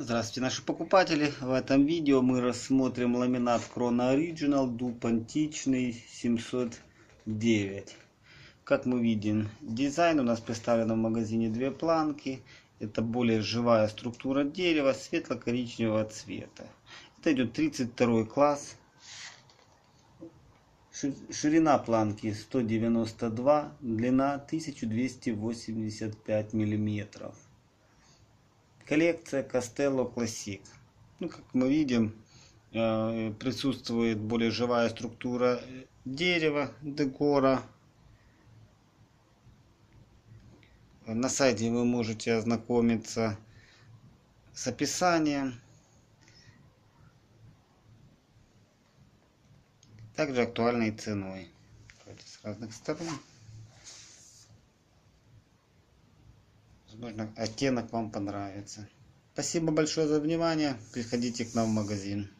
Здравствуйте, наши покупатели! В этом видео мы рассмотрим ламинат Krona Original дуб античный 709. Как мы видим, дизайн у нас представлен в магазине две планки. Это более живая структура дерева светло-коричневого цвета. Это идет 32 класс. Ширина планки 192, длина 1285 миллиметров коллекция Castello Classic. Ну, как мы видим, э, присутствует более живая структура дерева, декора. На сайте вы можете ознакомиться с описанием. Также актуальной ценой. С разных сторон. Возможно, оттенок вам понравится. Спасибо большое за внимание. Приходите к нам в магазин.